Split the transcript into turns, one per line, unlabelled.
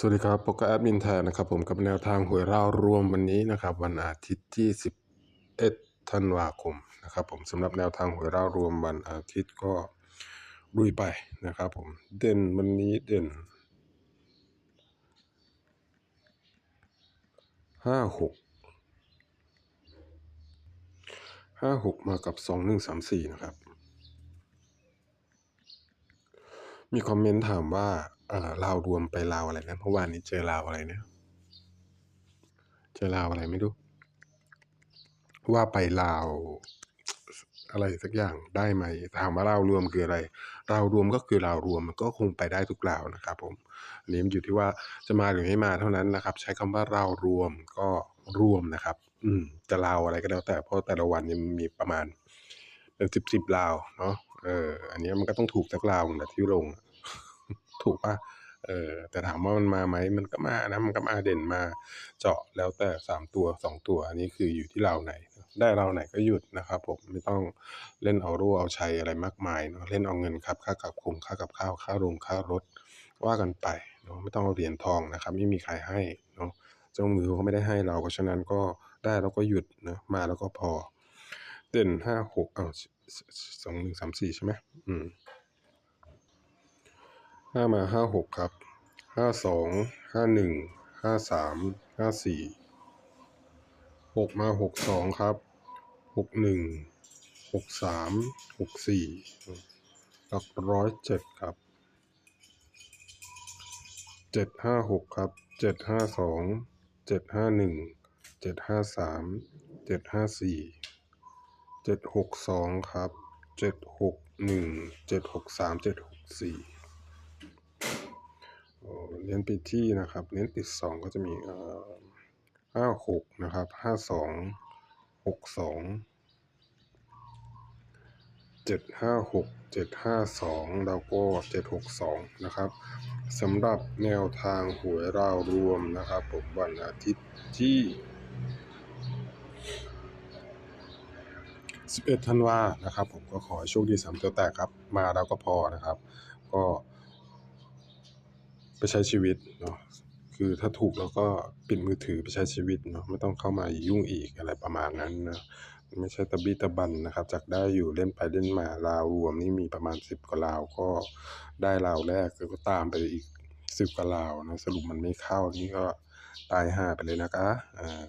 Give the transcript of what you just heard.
สวัสดีครับปกแอดมินแทนนะครับผมกับแนวทางหวยราวรวมวันนี้นะครับ วันอาทิตย์ที่ 11ธันวาคมนะครับ ผมสำหรับแนวทางหวยราวรวมวันอาทิตย์ก็ลุยไปนะครับ ผมเด่นวันนี้เด่นห้าหกห้าหกมากับสองหนึ่งสามสี่นะครับ มีคอมเมนต์ถามว่า ลาวรวมไปลาวอะไรนะเมื่อวานนี้เจอลาวอะไรเนี่ยเจอลาวอะไรไม่รู้ว่าไปลาว อะไรสักอย่างได้ไหมถามว่าลาวรวมคืออะไรลาวรวมก็คือลาวรวมมันก็คงไปได้ทุกลาวนะครับ ผมอันนี้มันอยู่ที่ว่าจะมาหรือไม่มาเท่านั้นนะครับ ใช้คำว่าลาวรวมก็รวมนะครับ อืม จะลาวอะไรก็แล้วแต่เพราะแต่ละวันนี่ยมันมีประมาณเป็นสิบสิบลาวเนาะเอออันนี้มันก็ต้องถูกสักลาวแหละที่ลง ถูกปะเออแต่ถามว่ามันมาไหมมันก็มานะมันก็มาเด่นมาเจาะแล้วแต่สามตัวสองตัวอันนี้คืออยู่ที่เราไหน ได้เราไหนก็หยุดนะครับผมไม่ต้องเล่นเอารั่วเอาชัยอะไรมากมายเนาะเล่นเอาเงินครับค่ากับคงค่ากับข้าวค่าโรงค่ารถว่ากันไปเนาะไม่ต้องเอาเหรียญทองนะครับ ไม่มีใครให้เนาะเจ้ามือเขาไม่ได้ให้เราเพราะฉะนั้นก็ได้แล้วก็หยุดเนาะมาแล้วก็พอ เด่นห้าหกเอ้าสองหนึ่งสามสี่ใช่ไหมอืม ห้ามาห้าหกครับห้าสองห้าหนึ่งห้าสามห้าสี่หกมาหกสองครับหกหนึ่งหกสามหกสี่หลักร้อยเจ็ดครับเจ็ดห้าหกครับเจ็ดห้าสองเจ็ดห้าหนึ่งเจ็ดห้าสามเจ็ดห้าสี่เจ็ดหกสองครับเจ็ดหกหนึ่งเจ็ดหกสามเจ็ดหกสี่ เน้นปิดที่นะครับ เน้นปิดสองก็จะมีห้าหกนะครับห้าสองหกสองเจ็ดห้าหกเจ็ดห้าสองแล้วก็เจ็ดหกสองนะครับสำหรับแนวทางหวยราวรวมนะครับ ผมวันอาทิตย์ที่ 11 ธันวานะครับ ผมก็ขอให้โชคดีสามตัวแตกครับ มาแล้วก็พอนะครับ ก็ ไปใช้ชีวิตเนาะคือถ้าถูกแล้วก็ปิดมือถือไปใช้ชีวิตเนาะไม่ต้องเข้ามายุ่งอีกอะไรประมาณนั้นนะไม่ใช่ตะบี้ตะบันนะครับ จากได้อยู่เล่นไปเล่นมาลาวรวมนี่มีประมาณสิบกว่าลาวก็ได้ลาวแรกก็ตามไปอีกสิบกว่าลาวนะสรุปมันไม่เข้านี่ก็ตายห่าไปเลยนะคะอ่า